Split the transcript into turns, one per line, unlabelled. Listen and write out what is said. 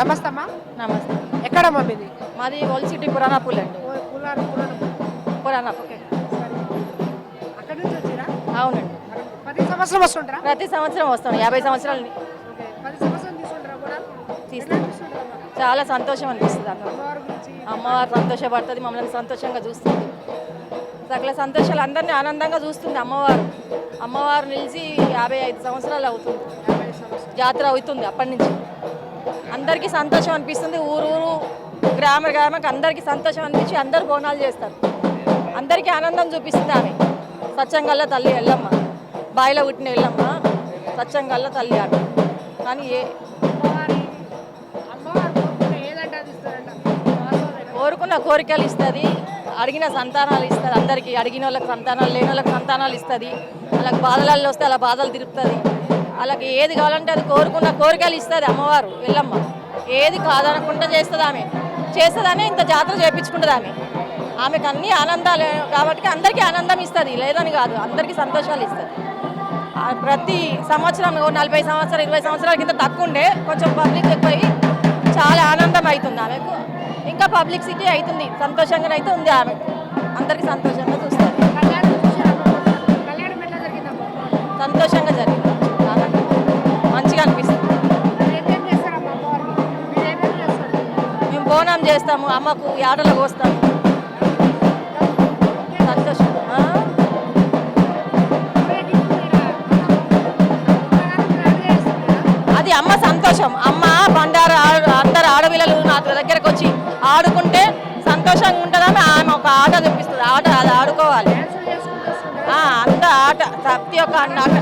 నమస్తే అమ్మా.
నమస్తే.
ఎక్కడమ్మా మీది?
మాది ఓల్డ్ సిటీ పురాణాపూల్ అండి. పురాణాపూల్
అక్కడి నుంచి వచ్చిరా?
అవునండి.
పది సంవత్సరం వస్తుంటారా?
ప్రతి సంవత్సరం వస్తాం. యాభై సంవత్సరాలు
ఓకే. పది సంవత్సరం తీసుకుంటారా కూడా?
తీస్తాం.
తీసుకుంటారా
చాలా సంతోషం అనిపిస్తుంది అన్న
అమ్మవారి
సంతోషపడుతుంది మమ్మల్ని సంతోషంగా చూస్తుంది. సకల సంతోషాలు అందరినీ ఆనందంగా చూస్తుంది అమ్మవారు. అమ్మవారు నిలిచి యాభై ఐదు సంవత్సరాలు అవుతుంది. జాతర అవుతుంది అప్పటి నుంచి. అందరికీ సంతోషం అనిపిస్తుంది. ఊరు ఊరు గ్రామ గ్రామకి అందరికీ సంతోషం అనిపించి అందరూ బోనాలు చేస్తారు. అందరికీ ఆనందం చూపిస్తుంది ఆమె. సత్యంగల్ల తల్లి ఎల్లమ్మ. బాయిలో పుట్టిన ఎల్లమ్మ స్వచ్ఛంగా తల్లి ఆమె కానీ ఏ
ఏదంటే
కోరుకున్న కోరికలు ఇస్తుంది. అడిగిన సంతానాలు ఇస్తుంది. అందరికీ అడిగిన వాళ్ళకి సంతానాలు లేని వాళ్ళకి సంతానాలు ఇస్తుంది. వాళ్ళకి బాధలలో వస్తే అలా బాధలు తిరుపుతుంది. వాళ్ళకి ఏది కావాలంటే అది కోరుకున్న కోరికలు ఇస్తుంది అమ్మవారు ఎల్లమ్మ ఏది కాదనకుండా చేస్తుంది ఆమె. చేస్తుందనే ఇంత జాతర చేయించుకుంటుంది ఆమె. ఆమెకు అన్ని ఆనందాలు కాబట్టి అందరికీ ఆనందం ఇస్తుంది లేదని కాదు అందరికీ సంతోషాలు ఇస్తుంది. ప్రతి సంవత్సరం నలభై సంవత్సరాలు ఇరవై సంవత్సరాల కింద తక్కువ ఉండే కొంచెం పబ్లిక్ ఎక్కువై చాలా ఆనందం అవుతుంది ఆమెకు. ఇంకా పబ్లిక్ సిటీ అవుతుంది సంతోషంగా అయితే ఉంది ఆమె. అందరికీ సంతోషంగా చూస్తారు. సంతోషంగా జరిగింది. బోనం చేస్తాము అమ్మకు ఆటలు కోస్తాము సంతోషం. అది అమ్మ సంతోషం. అమ్మ బండారు అందరు ఆడపిల్లలు నా దగ్గరకు వచ్చి ఆడుకుంటే సంతోషంగా ఉంటుందని ఆమె ఒక ఆట తెప్పిస్తుంది. ఆట అది ఆడుకోవాలి. అంత ఆట ప్రతి ఒక్క ఆట.